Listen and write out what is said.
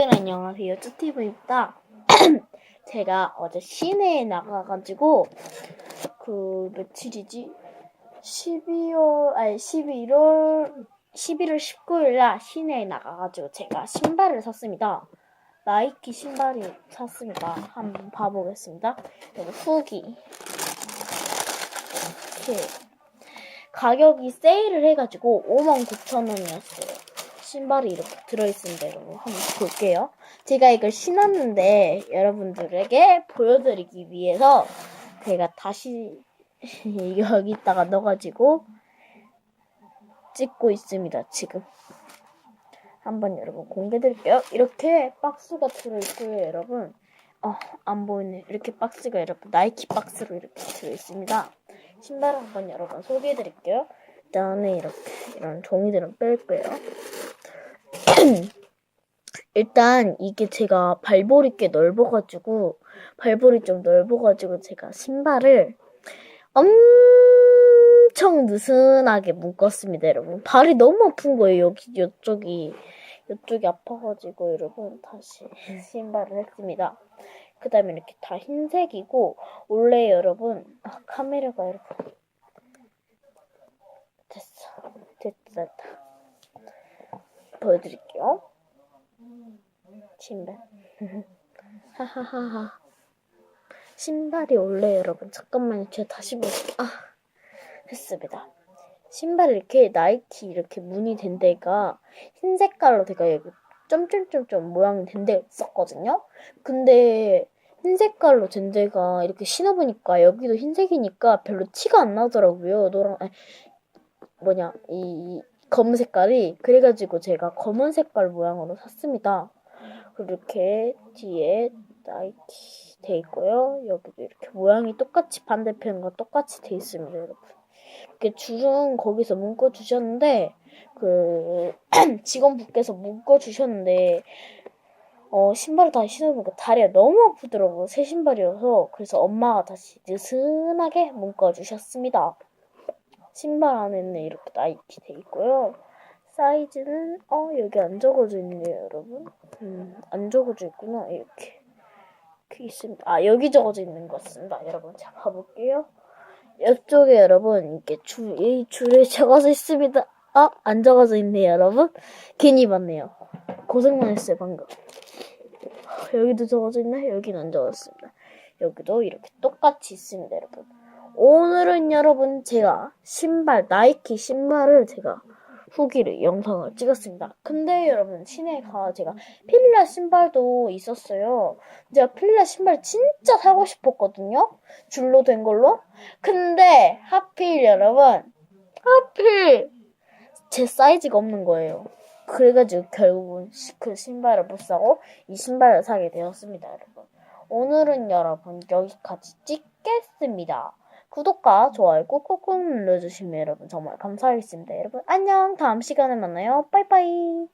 안녕하세요. 쭈티브입니다. 제가 어제 시내에 나가가지고 그 며칠이지? 12월 아니 11월 11월 19일 날 시내에 나가가지고 제가 신발을 샀습니다. 나이키 신발이 샀습니다. 한번 봐보겠습니다. 여기 후기 이렇게 가격이 세일을 해가지고 59,000원이었어요. 신발이 이렇게 들어있습니다. 여러분 한번 볼게요. 제가 이걸 신었는데 여러분들에게 보여드리기 위해서 제가 다시 여기다가 넣어가지고 찍고 있습니다. 지금 한번 여러분 공개드릴게요. 이렇게 박스가 들어있고요, 여러분. 어, 안 보이네. 이렇게 박스가 여러분 나이키 박스로 이렇게 들어있습니다. 신발 한번 여러분 소개해드릴게요. 일단은 이렇게 이런 종이들은 뺄 거예요. 일단 이게 제가 발볼이 꽤 넓어가지고 발볼이 좀 넓어가지고 제가 신발을 엄청 느슨하게 묶었습니다, 여러분. 발이 너무 아픈 거예요, 여기 이쪽이 이쪽이 아파가지고 여러분 다시 신발을 했습니다. 그 다음에 이렇게 다 흰색이고 원래 여러분 아, 카메라가 여러분 됐어 됐다 됐다 보여드릴게요. 신발. 하하하하. 신발이 원래 여러분 잠깐만요. 제가 다시 볼게요. 아 됐습니다. 신발 이렇게 나이키 이렇게 무늬 된 데가 흰 색깔로 제가 여기 점점점점 모양이 된 데가 있었거든요. 근데 흰 색깔로 된 데가 이렇게 신어보니까 여기도 흰색이니까 별로 티가 안 나더라고요. 노랑 아니, 뭐냐 이 검은 색깔이 그래가지고 제가 검은 색깔 모양으로 샀습니다. 그렇게 뒤에 나이키 돼 있고요. 여기도 이렇게 모양이 똑같이 반대편과 똑같이 돼 있습니다, 여러분. 이렇게 줄은 거기서 묶어 주셨는데 그 직원분께서 묶어 주셨는데 어 신발을 다시 신어보니까 다리가 너무 아프더라고요. 새 신발이어서 그래서 엄마가 다시 느슨하게 묶어 주셨습니다. 신발 안에는 이렇게 나이키 돼 있고요. 사이즈는 어 여기 안 적어져 있네요, 여러분. 음, 안 적어져 있구나. 이렇게 이렇게 있습니다. 아 여기 적어져 있는 것 같습니다, 여러분. 자 봐볼게요. 이쪽에 여러분 이렇게 줄이 줄에 적어져 있습니다. 아 안 적어져 있네요, 여러분. 괜히 봤네요. 고생만 했어요, 방금. 여기도 적어져 있나? 여기는 안 적어졌습니다. 여기도 이렇게 똑같이 있습니다. 오늘은 여러분 제가 신발 나이키 신발을 제가 후기를 영상을 찍었습니다. 근데 여러분 시내에 가 제가 필라 신발도 있었어요. 제가 필라 신발 진짜 사고 싶었거든요. 줄로 된 걸로. 근데 하필 여러분 하필 제 사이즈가 없는 거예요. 그래가지고 결국은 시- 그 신발을 못 사고 이 신발을 사게 되었습니다, 여러분. 오늘은 여러분 여기까지 찍겠습니다. 구독과 좋아요 꾹꾹꾹 눌러주시면 여러분 정말 감사하겠습니다. 여러분 안녕 다음 시간에 만나요. 빠이빠이.